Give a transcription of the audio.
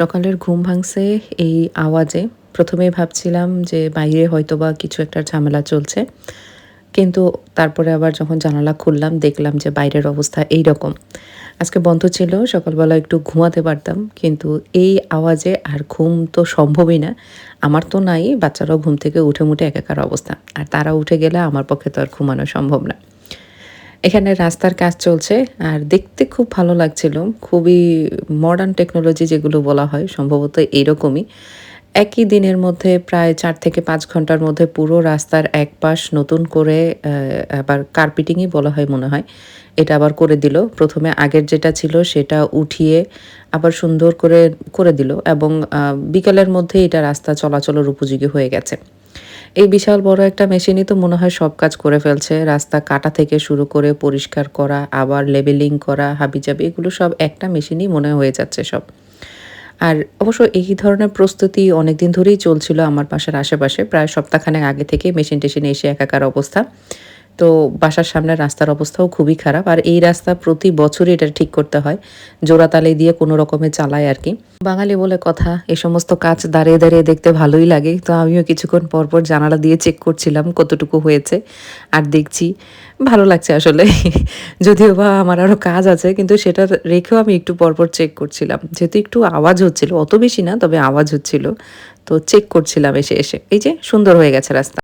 সকালের ঘুম ভাঙছে এই আওয়াজে। প্রথমে ভাবছিলাম যে বাইরে হয়তো বা কিছু একটা ঝামেলা চলছে। কিন্তু তারপরে আবার যখন জানালা খুললাম, দেখলাম যে বাইরের অবস্থা এই রকম আজকে বন্ধ ছিল, সকালবেলা একটু ঘুমাতে পারতাম, কিন্তু এই আওয়াজে আর ঘুম তো সম্ভবই না। আমার তো নাই, বাচ্চারাও ঘুম থেকে উঠে মুঠে একাকার অবস্থা। আর তারা উঠে গেলে আমার পক্ষে তো আর ঘুমানো সম্ভব না। এখানে রাস্তার কাজ চলছে আর দেখতে খুব ভালো লাগছিল। খুবই মডার্ন টেকনোলজি যেগুলো বলা হয়, সম্ভবত এইরকমই। একই দিনের মধ্যে প্রায় চার থেকে পাঁচ ঘণ্টার মধ্যে পুরো রাস্তার এক পাশ নতুন করে আবার কার্পেটিংই বলা হয় মনে হয়, এটা আবার করে দিল। প্রথমে আগের যেটা ছিল সেটা উঠিয়ে আবার সুন্দর করে করে দিল এবং বিকালের মধ্যে এটা রাস্তা চলাচলের উপযোগী হয়ে গেছে। এই বিশাল বড় একটা মেশিনই তো মনে হয় সব কাজ করে ফেলছে। রাস্তা কাটা থেকে শুরু করে পরিষ্কার করা, আবার লেবেলিং করা, হাবিজাবি, এগুলো সব একটা মেশিনই মনে হয়ে যাচ্ছে সব। আর অবশ্য এই ধরনের প্রস্তুতি অনেকদিন ধরেই চলছিল আমার বাসার আশেপাশে। প্রায় সপ্তাহখানেক আগে থেকে মেশিন টেশিনে এসে একাকার অবস্থা। তো বাসার সামনে রাস্তার অবস্থাও খুবই খারাপ। আর এই রাস্তা প্রতি বছরই এটা ঠিক করতে হয়। জোড়াতালি দিয়ে কোনো রকমে চালায় আর কি। বাঙালি বলে কথা, এ সমস্ত কাজ দাঁড়িয়ে দাঁড়িয়ে দেখতে ভালোই লাগে। তো আমিও কিছুক্ষণ পরপর জানালা দিয়ে চেক করছিলাম কতটুকু হয়েছে। আর দেখছি ভালো লাগছে আসলে। যদিও বা আমার আরও কাজ আছে, কিন্তু সেটা রেখেও আমি একটু পরপর চেক করছিলাম। যেহেতু একটু আওয়াজ হচ্ছিল, অত বেশি না, তবে আওয়াজ হচ্ছিল। তো চেক করছিলাম এসে এসে। এই যে সুন্দর হয়ে গেছে রাস্তা।